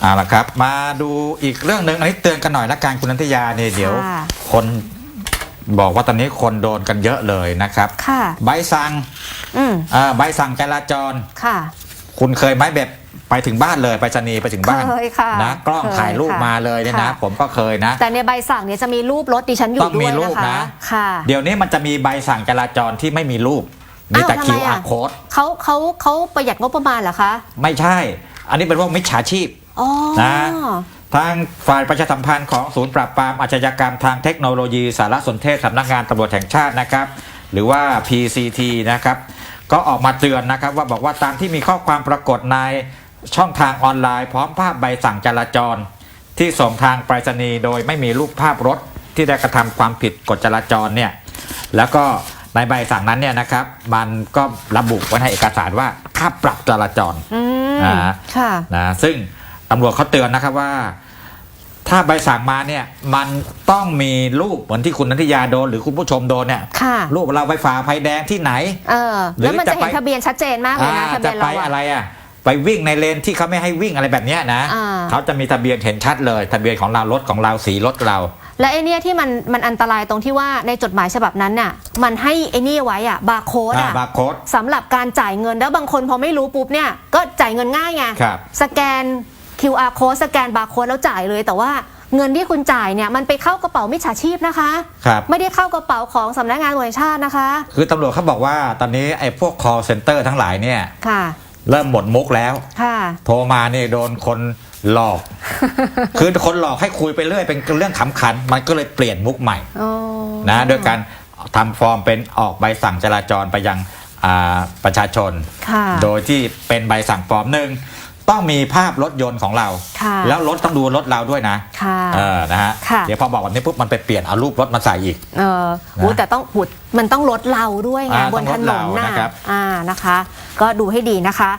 เอาละครับ มาดูอีกเรื่องหนึ่งอันนี้เตือนกันหน่อยละกันคุณนันทยาเนี่ยเดี๋ยว ค่ะคนบอกว่าตอนนี้คนโดนกันเยอะเลยนะครับค่ะ ใบสั่งอืมอ่าใบสั่งจราจร ค่ะ คุณเคยไหมแบบไปถึงบ้านเลยไปรษณีย์ไปถึงบ้านเคยค่ะนะกล้องเคยถ่ายรูปค่ะมาเลยเนี่ยนะ ค่ะ ผมก็เคยนะ แต่ในใบสั่งเนี่ยจะมีรูปรถดิฉันอยู่ต้องด้มีวยรูปนะคะ นะ ค่ะ เดี๋ยวนี้มันจะมีใบสั่งจราจรที่ไม่มีรูป มีแต่ อ้าวทำไมอะ QR code เขาเขาเขาประหยัดงบประมาณเหรอคะ ไม่ใช่ อันนี้เป็นพวกมิจฉาชีพอ๋อ นะทางฝ่ายประชาสัมพันธ์ของศูนย์ปราบปรามอาชญากรรมทางเทคโนโลยีสารสนเทศสำนักงานตำรวจแห่งชาตินะครับ หรือว่า PCT นะครับ ก็ออกมาเตือนนะครับ ว่าบอกว่าตามที่มีข้อความปรากฏในช่องทางออนไลน์ พร้อมภาพใบสั่งจราจร ที่ส่งทางไปรษณีย์โดยไม่มีรูปภาพรถที่ได้กระทำความผิดกฎจราจรเนี่ยแล้วก็ในใบสั่งนั้นเนี่ยนะครับ มันก็ระบุไว้ในเอกสารว่าค่าปรับจราจรอืมอ่าค่ะนะซึ่ง ตำรวจเขาเตือนนะครับว่า ถ้าใบสั่งมาเนี่ย มันต้องมีรูปเหมือนที่คุณนันทิยาโดนหรือคุณผู้ชมโดนเนี่ย ค่ะ รูปเราไปฝ่าไฟแดงที่ไหน เออ หรือแล้วมันจะจะไป เห็นทะเบียนชัดเจนมากเลยนะอ่าทะเบีจะยนไปเราอะไรอะอะ ไปวิ่งในเลนที่เขาไม่ให้วิ่งอะไรแบบเนี้ยนะอ่า เขาจะมีทะเบียนเห็นชัดเลย ทะเบียนของเรารถของเราสีรถเรา และไอเนี่ยที่มันมันอันตรายตรงที่ว่าในจดหมายฉบับนั้นน่ะ มันให้ไอ้นี่ไว้อะบาร์โค้ดอ่าอะบาร์โค้ดสำหรับการจ่ายเงินแล้วบางคนพอไม่รู้ปุ๊บเนี่ย ก็จ่ายเงินง่ายไงครับ สแกน QR code สแกนบาร์โค้ดแล้วจ่ายเลย แต่ว่าเงินที่คุณจ่ายเนี่ยมันไปเข้ากระเป๋ามิจฉาชีพนะคะ ครับไม่ได้เข้ากระเป๋าของสำนักงานตำรวจแห่งชาตินะคะ คือตำรวจเขาบอกว่าตอนนี้ไอ้พวก call center ทั้งหลายเนี่ย ค่ะ เริ่มหมดมุกแล้ว ค่ะ โทรมาเนี่ยโดนคนหลอก คือคนหลอกให้คุยไปเรื่อยเป็นเรื่องขำขัน มันก็เลยเปลี่ยนมุกใหม่อ๋อนะโดยการทำฟอร์มเป็นออกใบสั่งจราจรไปยังอ่าประชาชน ค่ะ โดยที่เป็นใบสั่งฟอร์มหนึ่ง ต้องมีภาพรถยนต์ของเรา ค่ะแล้วรถต้องดูรถเราด้วยนะค่ะ เออนะฮะค่ะ เดี๋ยวพอบอกแบบนี้ปุ๊บมันไปเปลี่ยนเอารูปรถมาใส่อีก เออโอ้แต่ต้องหุดมันต้องลดเราด้วยไงอ่าบนถนนต้องลดเราน่ะนะครับ อ่านะคะ ก็ดูให้ดีนะคะ